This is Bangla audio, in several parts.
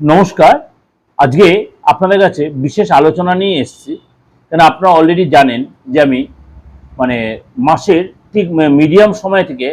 নমস্কার। আজকে আপনাদের কাছে বিশেষ আলোচনা নিয়ে এসেছি। কেন আপনারা অলরেডি জানেন যে আমি মানে মাসের ঠিক মিডিয়াম সময় থেকে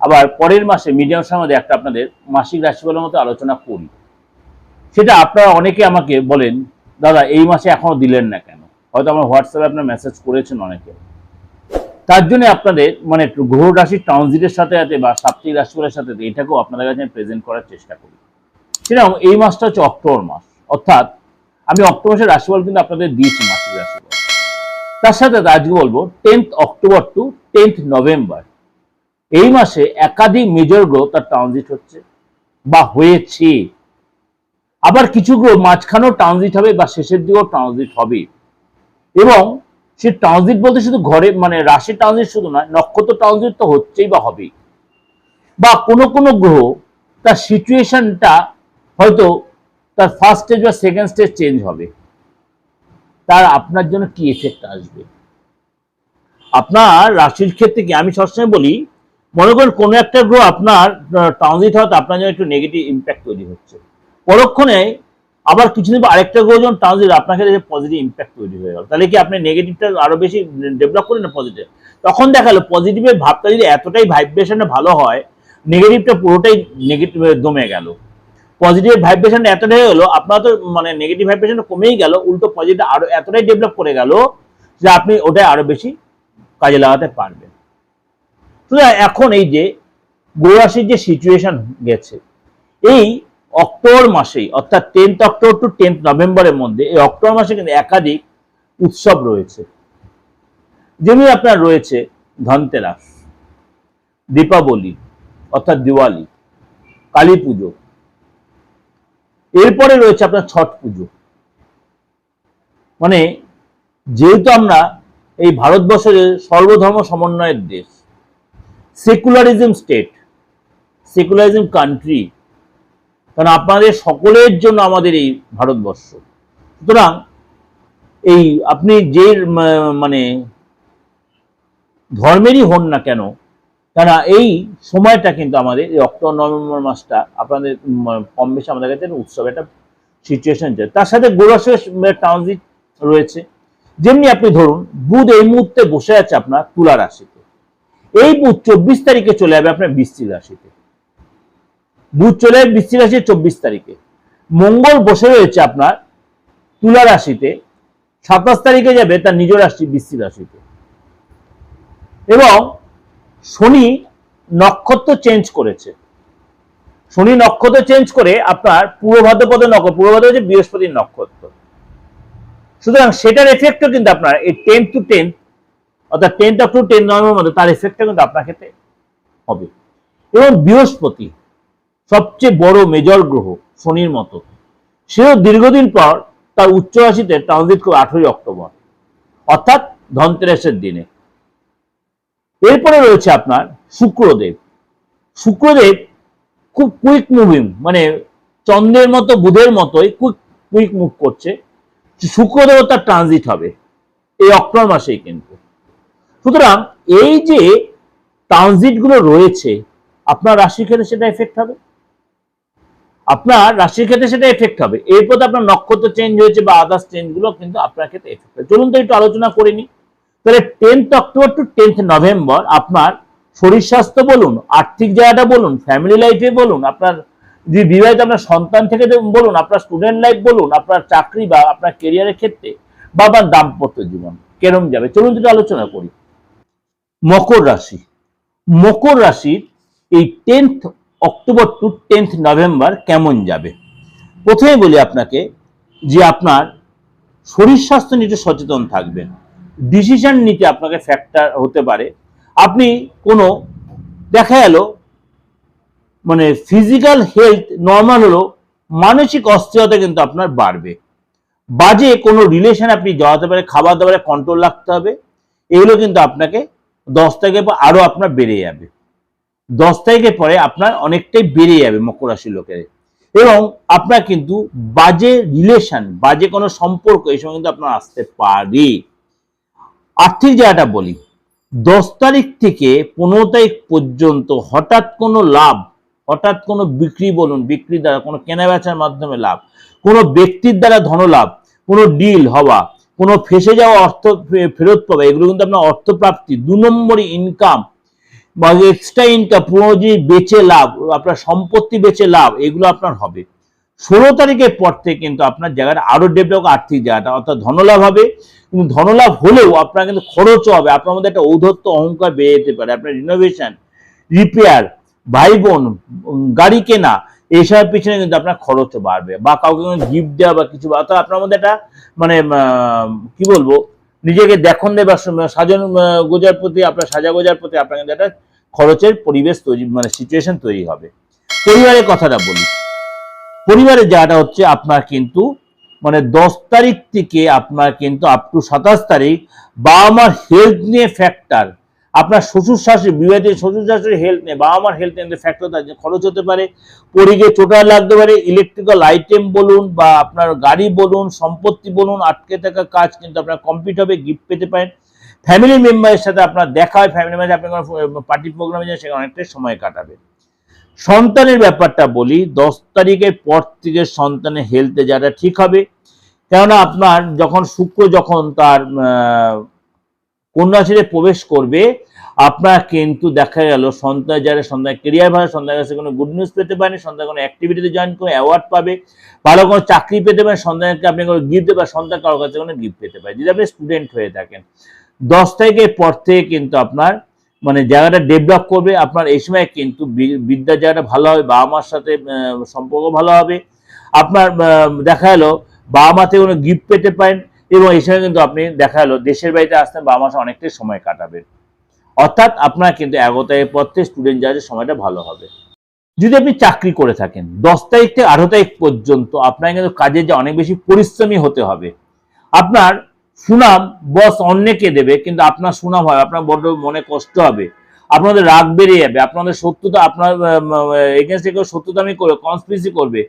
আবার পরের মাসে মিডিয়াম সময় একটা আপনাদের মাসিক রাশিফলের মতো আলোচনা করি। সেটা আপনারা অনেকে আমাকে বলেন, দাদা, এই মাসে এখনও দিলেন না কেন? হয়তো আমার হোয়াটসঅ্যাপে আপনার মেসেজ করেছেন অনেকে। তার জন্য আপনাদের মানে গ্রহ রাশির ট্রানজিটের সাথে সাথে বা সাপ্তাহিক রাশিফলের সাথে, এটাকেও আপনাদের কাছে আমি প্রেজেন্ট করার চেষ্টা করি। সেরকম এই মাসটা হচ্ছে অক্টোবর মাস। অর্থাৎ আমি অক্টোবর মাসের রাশিফল কিন্তু আপনাদের দিয়েছি মাসিক রাশিফল। তার সাথে আজকে বলব tenth October to tenth November. এই মাসে একাধিক মেজর গ্রহ তার ট্রানজিট হচ্ছে বা হয়েছে। আবার কিছু গ্রহ মাঝখানেও ট্রানজিট হবে বা শেষের দিকেও ট্রানজিট হবে। এবং সে ট্রানজিট বলতে শুধু ঘরে মানে রাশি ট্রানজিট শুধু নয়, নক্ষত্র ট্রানজিট তো হচ্ছেই বা হবেই। বা কোনো কোনো গ্রহ তার সিচুয়েশনটা হয়তো তার ফার্স্ট স্টেজ বা সেকেন্ড স্টেজ চেঞ্জ হবে। তার আপনার জন্য কি এফেক্ট আসবে? আপনার রাশির ক্ষেত্রে কি, আমি সবসময় বলি, মনে করেন কোনো একটা গ্রহ আপনার ট্রানজিট হওয়াতে আপনার জন্য একটু নেগেটিভ ইম্প্যাক্ট তৈরি হচ্ছে। পরক্ষণে আবার কিছুদিন পর আরেকটা গ্রহ যখন ট্রানজিট আপনার ক্ষেত্রে পজিটিভ ইম্প্যাক্ট তৈরি হয়ে গেল। তাহলে কি আপনি নেগেটিভটা আরও বেশি ডেভেলপ করেন না পজিটিভ তখন দেখাল পজিটিভের ভাবটা যদি এতটাই ভাইব্রেশনে ভালো হয় নেগেটিভটা পুরোটাই নেগেটিভ দমে গেল। পজিটিভ ভাইব্রেশন এতটাই হলো, আপনার তো মানে নেগেটিভ ভাইব্রেশন কমেই গেল, উল্টো পজিটিভ আরও এতটাই ডেভেলপ করে গেল যে আপনি ওটা আরও বেশি কাজে লাগাতে পারবেন। এখন এই যে গৌরাশির যে সিচুয়েশন গেছে, এই অক্টোবর মাসেই, অর্থাৎ টেন্থ অক্টোবর টু টেন্থ নভেম্বরের মধ্যে, এই অক্টোবর মাসে কিন্তু একাধিক উৎসব রয়েছে। যেমনি আপনার রয়েছে ধনতেরাস, দীপাবলি, অর্থাৎ দিওয়ালি, কালী পুজো এরপরে রয়েছে আপনার ছট পুজো। মানে যেহেতু আমরা এই ভারতবর্ষের সর্বধর্ম সমন্বয়ের দেশ সেকুলারিজম স্টেট সেকুলারিজম কান্ট্রি কারণ আপনাদের সকলের জন্য আমাদের এই ভারতবর্ষ। সুতরাং এই আপনি যে মানে ধর্মেরই হন না কেন কেন এই সময়টা কিন্তু আমাদের, এই অক্টোবর, নভেম্বর মাসটা আপনাদের কম বেশি আমাদের কাছে উৎসব, একটা সিচুয়েশন যায় তার সাথে গোরসের ট্রানজিট রয়েছে। যেমনি আপনি ধরুন, বুধ এই মুহূর্তে বসে আছে আপনার তুলা রাশিতে। এই বুধ চব্বিশ তারিখে চলে যাবে আপনার বৃশ্চিক রাশিতে। বুধ চলে যাবে বৃশ্চিক রাশি চব্বিশ তারিখে। মঙ্গল বসে রয়েছে আপনার তুলা রাশিতে। সাতাশ তারিখে যাবে তার নিজ রাশি বৃশ্চিক রাশিতে। এবং শনি নক্ষত্র চেঞ্জ করেছে। শনি নক্ষত্র চেঞ্জ করে আপনার পূর্ব ভাদ্রপদ নক্ষত্র পূর্ব ভাদ্র হচ্ছে বৃহস্পতির নক্ষত্র। সুতরাং সেটার এফেক্টও কিন্তু আপনার এই টেন টু টেন অর্থাৎ ten of to ten November মধ্যে তার এফেক্টটা কিন্তু আপনার ক্ষেত্রে হবে। এবং বৃহস্পতি সবচেয়ে বড় মেজর গ্রহ শনির মতো। সেও দীর্ঘদিন পর তার উচ্চ রাশিতে ট্রানজিট করে আঠেরোই অক্টোবর, অর্থাৎ ধনতেরাসের দিনে। এরপরে রয়েছে আপনার শুক্রদেব। শুক্রদেব খুব কুইক মুভিং মানে চন্দ্রের মতো, বুধের মতোই কুইক কুইক মুভ করছে। শুক্রদেব তার ট্রানজিট হবে, এই অক্টোবর মাসেই কিন্তু। সুতরাং এই যে ট্রানজিটগুলো রয়েছে, আপনার রাশির ক্ষেত্রে সেটা এফেক্ট হবে। আপনার রাশির ক্ষেত্রে সেটা এফেক্ট হবে। এরপর আপনার নক্ষত্র চেঞ্জ হয়েছে বা আদার্স চেঞ্জগুলো কিন্তু আপনার ক্ষেত্রে এফেক্ট হবে। চলুন তো একটু আলোচনা করে নিই। তাহলে tenth October to tenth November আপনার শরীর স্বাস্থ্য বলুন, আর্থিক জায়গাটা বলুন ফ্যামিলি লাইফে বলুন, আপনার যে বিবাহিত আপনার সন্তান থেকে বলুন, আপনার স্টুডেন্ট লাইফ বলুন, আপনার চাকরি বা আপনার কেরিয়ারের ক্ষেত্রে বা আপনার দাম্পত্য জীবন কেরম যাবে? চলুন একটু আলোচনা করি। মকর রাশি। মকর রাশির এই tenth October to tenth November কেমন যাবে? প্রথমে বলি আপনাকে যে আপনার শরীর স্বাস্থ্য নিয়ে সচেতন থাকবেন। ডিসিশন নিতে আপনাকে ফ্যাক্টর হতে পারে। আপনি কোনো, দেখা গেল মানে ফিজিক্যাল হেলথ নর্মাল হলো মানসিক অস্থিরতা কিন্তু আপনার বাড়বে। বাজে কোনো রিলেশন আপনি জড়াতে পারে, খাবার দাবারে কন্ট্রোল রাখতে হবে, এগুলো কিন্তু আপনাকে দশ তারিখের পর আরও আপনার বেড়ে যাবে। দশ তারিখের পরে আপনার অনেকটাই বেড়ে যাবে মকর রাশির লোকের। এবং আপনার কিন্তু বাজে রিলেশন বাজে কোনো সম্পর্ক এই সময় কিন্তু আপনার আসতে পারে। আর্থিক জায়গাটা বলি, দশ তারিখ থেকে পনেরো তারিখ পর্যন্ত হঠাৎ কোনো লাভ, হঠাৎ কোনো বিক্রি বলুন, বিক্রি দ্বারা, কোনো কেনা বেচার মাধ্যমে লাভ, কোনো ব্যক্তির দ্বারা ধনলাভ কোনো ডিল হওয়া, কোনো ফেসে যাওয়া অর্থ ফেরত পাওয়া, এগুলো কিন্তু আপনার অর্থপ্রাপ্তি, দু নম্বরই ইনকাম বা এক্সট্রা ইনকাম পুরো জিনিস বেচে লাভ, আপনার সম্পত্তি বেচে লাভ, এগুলো আপনার হবে। ষোলো তারিখের পর থেকে কিন্তু আপনার জায়গাটা আরও ডেভেলপ আর্থিক জায়গাটা, অর্থাৎ ধনলাভ হবে। কিন্তু ধনলাভ হলেও আপনার কিন্তু খরচও হবে। আপনার মধ্যে একটা ঔদ্ধত্য অহংকার বেড়ে যেতে পারে। আপনার রিনোভেশন রিপেয়ার ভাই বোন গাড়ি কেনা এইসবের পিছনে কিন্তু আপনার খরচও বাড়বে। বা কাউকে গিফট দেওয়া বা কিছু অর্থাৎ আপনার মধ্যে একটা মানে কি বলব, নিজেকে দেখন বা সম- সাজানো গোজার প্রতি, আপনার সাজা গোজার প্রতি আপনার কিন্তু একটা খরচের পরিবেশ তৈরি মানে সিচুয়েশন তৈরি হবে। পরিবারের কথাটা বলি। পরিবারের জায়গাটা হচ্ছে আপনার কিন্তু মানে দশ তারিখ থেকে আপনার কিন্তু আপ টু সাতাশ তারিখ বাবা মার হেলথ নিয়ে ফ্যাক্টর আপনার শ্বশুর শাশুড়ি, বিবাহিত শ্বশুর শাশুড়ি হেলথ নিয়ে বাবা মার হেলথ নিয়ে ফ্যাক্টর জন্য খরচ হতে পারে। পরিগে চোটার লাগতে পারে ইলেকট্রিক্যাল আইটেম বলুন বা আপনার গাড়ি বলুন, সম্পত্তি বলুন, আটকে থাকা কাজ কিন্তু আপনার কমপ্লিট হবে গিফট পেতে পারেন। ফ্যামিলি মেম্বারের সাথে আপনার দেখা হয় ফ্যামিলি মেম্বার আপনি কোনো পার্টি প্রোগ্রামে যান সেখানে অনেকটাই সময় কাটাবে সন্তানের ব্যাপারটা বলি দশ তারিখের পর থেকে সন্তানের হেলথে যারা ঠিক হবে কেননা আপনার যখন শুক্র যখন তার আহ, কন্যা ছেড়ে প্রবেশ করবে আপনার কিন্তু দেখা গেল সন্তান যারা সন্তান কেরিয়ার ভালো সন্তান কাছে কোনো গুড নিউজ পেতে পারেন সন্তান কোনো অ্যাক্টিভিটিতে জয়েন করে অ্যাওয়ার্ড পাবে ভালো কোনো চাকরি পেতে পারেন সন্তানকে আপনি কোনো গিফট দেবেন সন্তান কারোর কাছে কোনো গিফট পেতে পারে। যদি আপনি স্টুডেন্ট হয়ে থাকেন দশ তারিখের পর থেকে কিন্তু আপনার মানে জায়গাটা ডেভেলপ করবে, আপনার এই সময় কিন্তু বিদ্যার জায়গাটা ভালো হবে, বাবা মার সাথে সম্পর্ক ভালো হবে। আপনার দেখা গেলো, বাবা মাতে কোনো গিফট পেতে পারেন এবং এই সময় কিন্তু আপনি দেখা গেলো, দেশের বাড়িতে আসতেন বাবা মার সাথে অনেকটাই সময় কাটাবেন। অর্থাৎ আপনার কিন্তু এগারো তারিখের পর থেকে স্টুডেন্ট যাদের সময়টা ভালো হবে। যদি আপনি চাকরি করে থাকেন, দশ তারিখ থেকে আঠারো তারিখ পর্যন্ত আপনার কিন্তু কাজে যে অনেক বেশি পরিশ্রমী হতে হবে। আপনার সুনাম বস অন্যকে দেবে, কিন্তু আপনার সুনাম হয় আপনার বড্ড মনে কষ্ট হবে। আপনাদের রাগ বেড়ে যাবে, আপনাদের শত্রুতা, আপনার এগেনস্টে কেউ শত্রুতামি করবে কনস্পিরেসি করবে,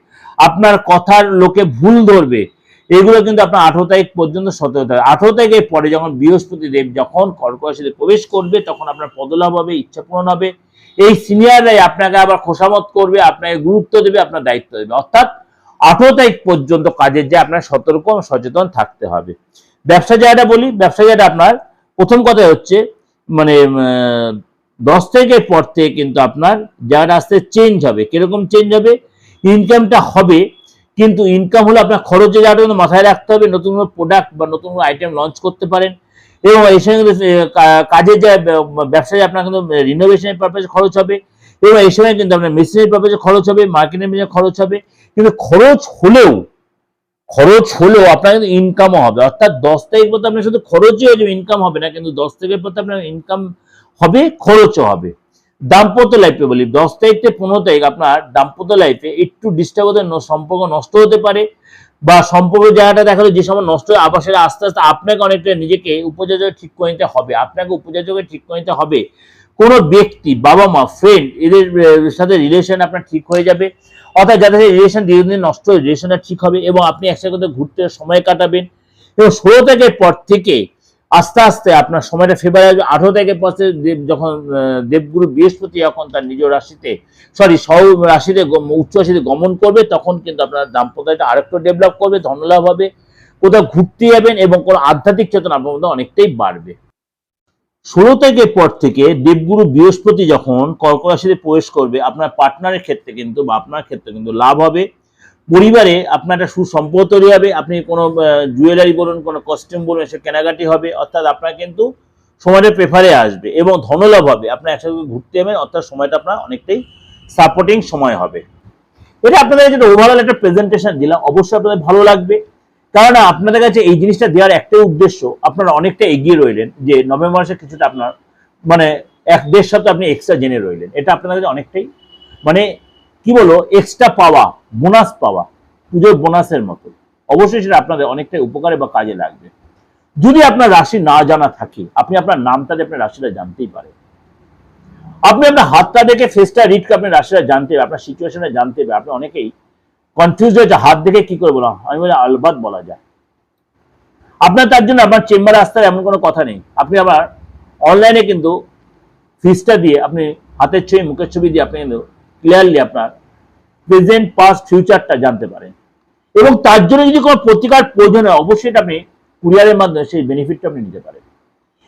আপনার কথার লোকে ভুল ধরবে, এগুলো কিন্তু আপনার আঠারো তারিখ পর্যন্ত সতর্ক থাকে আঠারো তারিখের পরে যখন বৃহস্পতি দেব যখন কর্কট রাশিতে প্রবেশ করবে, তখন আপনার পদলাভ হবে ইচ্ছা পূরণ হবে। এই সিনিয়ররাই আপনাকে আবার খোসামত করবে, আপনাকে গুরুত্ব দেবে, আপনার দায়িত্ব দেবে। অর্থাৎ আঠারো তারিখ পর্যন্ত কাজের যে আপনার সতর্ক সচেতন থাকতে হবে। ব্যবসা জায়গাটা বলি, ব্যবসা জায়গাটা আপনার প্রথম কথা হচ্ছে মানে দশ তারিখের পর থেকে কিন্তু আপনার জায়গাটা আস্তে চেঞ্জ হবে। কীরকম চেঞ্জ হবে? ইনকামটা হবে, কিন্তু ইনকাম হলে আপনার খরচের জায়গাটা কিন্তু মাথায় রাখতে হবে, নতুন কোনো প্রোডাক্ট বা নতুন কোনো আইটেম লঞ্চ করতে পারেন। এবং এই সঙ্গে কাজের যে ব্যবসায় আপনার কিন্তু রিনোভেশনের পারপাসে খরচ হবে। এবং এই সময় কিন্তু আপনার মেশিনের পারপাসে খরচ হবে মার্কেটিং খরচ হবে। কিন্তু খরচ হলেও খরচ হলেও আপনার কিন্তু ইনকামও হবে। অর্থাৎ দশ তারিখ পর্যন্ত আপনার শুধু খরচই হয়ে যাবে ইনকাম হবে না, কিন্তু দশ তারিখের পর আপনার ইনকাম হবে, খরচও হবে। দাম্পত্য লাইফে বলি, দশ তারিখ থেকে পনেরো তারিখ আপনার দাম্পত্য লাইফে একটু ডিস্টার্ব হতে সম্পর্ক নষ্ট হতে পারে বা সম্পর্ক জায়গাটা দেখা যে সময় নষ্ট হয় আবার সেটা আস্তে আস্তে আপনাকে অনেকটা নিজেকে উপযোজক ঠিক করে নিতে হবে, আপনাকে উপযোজকে ঠিক করে নিতে হবে। কোনো ব্যক্তি বাবা মা ফ্রেন্ড এদের সাথে রিলেশন আপনার ঠিক হয়ে যাবে। অর্থাৎ যাদের রিলেশন ধীরে নষ্ট হয়ে রিলেশনটা ঠিক হবে এবং আপনি একসাথে ঘুরতে সময় কাটাবেন এবং ষোলো তারিখের পর থেকে আস্তে আস্তে আপনার সময়টা ফেভার আসবে। আঠারো তারিখের পর থেকে দেব, যখন দেবগুরু বৃহস্পতি যখন তার নিজ রাশিতে সরি সব রাশিতে উচ্চ রাশিতে গমন করবে, তখন কিন্তু আপনার দাম্পত্যটা আরেকটু ডেভেলপ করবে, ধনলাভ হবে। কোথাও ঘুরতে যাবেন এবং কোনো আধ্যাত্মিক চেতনা আপনার মধ্যে অনেকটাই বাড়বে। ষোলো তারিখের পর থেকে দেবগুরু বৃহস্পতি যখন কর্ক রাশিতে প্রবেশ করবে, আপনার পার্টনারের ক্ষেত্রে কিন্তু বা আপনার ক্ষেত্রে কিন্তু লাভ হবে। পরিবারে আপনার একটা সুসম্পর্ক তৈরি হবে, আপনি কোনো জুয়েলারি বলুন, কোনো কস্টিউম বলুন এসব কেনাকাটি হবে, অর্থাৎ আপনার কিন্তু সময়টা প্রেফারে আসবে এবং ধনলাভ হবে। আপনার একসাথে ঘুরতে যাবেন, অর্থাৎ সময়টা আপনার অনেকটাই সাপোর্টিং সময় হবে। এটা আপনাদের যেটা ওভারঅল একটা প্রেজেন্টেশন দিলাম। অবশ্যই আপনাদের ভালো লাগবে। কারণ আপনাদের কাছে এই জিনিসটা দেওয়ার একটাই উদ্দেশ্য, আপনারা অনেকটা এগিয়ে রইলেন যে নভেম্বর মাসে কিছুটা আপনার মানে এক দেড় সপ্তাহ আপনি এক্সট্রা জেনে রইলেন। এটা আপনাদের কাছে অনেকটাই মানে কি বলো এক্সট্রা পাওয়া বোনাস পাওয়া, পুজোর বোনাসের মতো। অবশ্যই সেটা আপনাদের অনেকটাই উপকারে বা কাজে লাগবে। যদি আপনার রাশি না জানা থাকে, আপনি আপনার নামটা দিয়ে আপনার রাশিটা জানতেই পারেন। আপনি আপনার হাতটা দেখে ফেসটা রিড করে আপনার রাশিটা জানতে হবে আপনার সিচুয়েশনে জানতে হবে আপনি অনেকেই কনফিউজ হয়েছে হাত দেখে কি করে বলা আমি বলি আলবাদ বলা যায়। আপনার তার জন্য আপনার চেম্বারে আসতে এমন কোনো কথা নেই। আপনি আবার অনলাইনে কিন্তু ফিসটা দিয়ে আপনি হাতের ছবি, মুখের ছবি দিয়ে আপনি কিন্তু ক্লিয়ারলি আপনার প্রেজেন্ট পাস্ট ফিউচারটা জানতে পারেন। এবং তার জন্য যদি কোনো প্রতিকার প্রয়োজন হয়, অবশ্যই এটা আপনি কুরিয়ারের মাধ্যমে সেই বেনিফিটটা আপনি নিতে পারেন।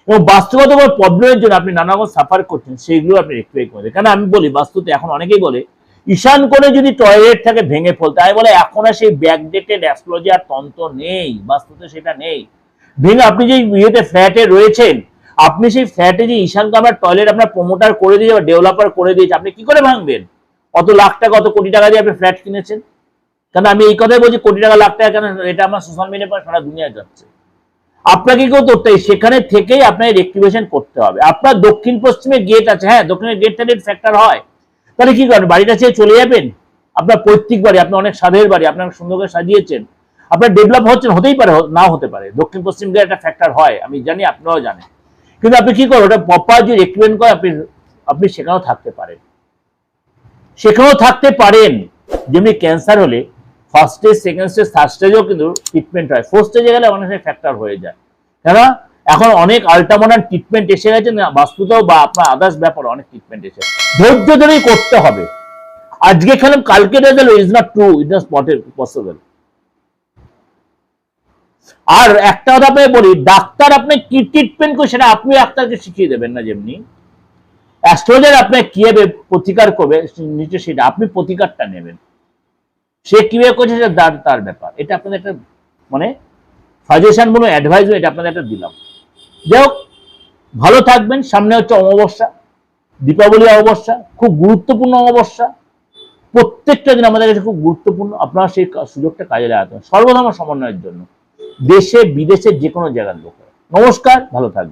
এবং বাস্তবগত কোনো প্রবলেমের জন্য আপনি নানা রকম সাফার করছেন, সেইগুলো আপনি রেক্টিফাই করে কেন আমি বলি বাস্তুতে এখন অনেকেই বলে ঈশান করে যদি টয়লেট থাকে, ভেঙে ফেলতে। আমি বলে, এখন আর সেই ব্যাকডেটেড অ্যাস্ট্রোলজি আর তন্ত্র নেই, বাস্তুতে সেটা নেই। ভেঙে আপনি যে ইয়েতে ফ্ল্যাটে রয়েছেন, আপনি সেই ফ্ল্যাটে যে ঈশান কামার টয়লেট আপনার প্রমোটার করে দিয়েছে বা ডেভেলপার করে দিয়েছে, আপনি কি করে ভাঙবেন? অত লাখ টাকা, অত কোটি টাকা দিয়ে আপনি ফ্ল্যাট কিনেছেন? কেন আমি এই কথাই বলছি, কোটি টাকা, লাখ টাকা কেন? এটা আমার সোশ্যাল মিডিয়া পর সারা দুনিয়ায় যাচ্ছে। আপনাকে কেউ হবে সেখানে থেকেই আপনাকে রেক্টিভেশন করতে হবে। আপনার দক্ষিণ পশ্চিমে গেট আছে হ্যাঁ দক্ষিণের গেট ফ্যাক্টর হয় তাহলে কি করেন? বাড়িটা ছেড়ে চলে যাবেন? আপনার পৈতৃক বাড়ি, আপনার অনেক স্বাদের বাড়ি, আপনার সুন্দর করে সাজিয়েছেন। আপনার ডেভেলপ হচ্ছেন হতেই পারে, নাও হতে পারে। দক্ষিণ পশ্চিম গেট একটা ফ্যাক্টর হয়, আমি জানি আপনারাও জানেন। কিন্তু আপনি কি করেন? ওটা প্রপার যে রেক্টিভেন্ট করে আপনি আপনি সেখানেও থাকতে পারেন। সেখানেও থাকতে পারেন। যেমনি ক্যান্সার হলে first stage second stage third স্টেজেও কিন্তু ট্রিটমেন্ট হয়। ফোর্থ স্টেজে গেলে অনেক ফ্যাক্টর হয়ে যায়। কেন এখন অনেক আল্ট্রামডার্ন ট্রিটমেন্ট এসে গেছে বাস্তুতেও বা আপনার আদার্স ব্যাপারে অনেক ট্রিটমেন্ট এসে ধৈর্য ধরেই করতে হবে। আজকে খেলাম, কালকে is not true it not possible আর একটা কথা আপনাকে বলি, ডাক্তার আপনি কি ট্রিটমেন্ট করে সেটা আপনি ডাক্তারকে শিখিয়ে দেবেন না যেমনি। অ্যাস্ট্রোলজার আপনাকে কীভাবে প্রতিকার করবে, নিচে সেটা আপনি প্রতিকারটা নেবেন। সে কীভাবে করছে সেটা তার তার ব্যাপার। এটা আপনাদের একটা মানে সাজেশন বলুন অ্যাডভাইস এটা আপনাদের একটা দিলাম। যাই হোক ভালো থাকবেন। সামনে হচ্ছে অমাবস্যা, দীপাবলি অমাবস্যা, খুব গুরুত্বপূর্ণ অমাবস্যা। প্রত্যেকটা দিন আমাদের কাছে খুব গুরুত্বপূর্ণ। আপনারা সেই সুযোগটা কাজে লাগাতে সর্বধর্ম সমন্বয়ের জন্য। দেশে, বিদেশে যে কোনো জায়গার লোক নমস্কার, ভালো থাকবেন।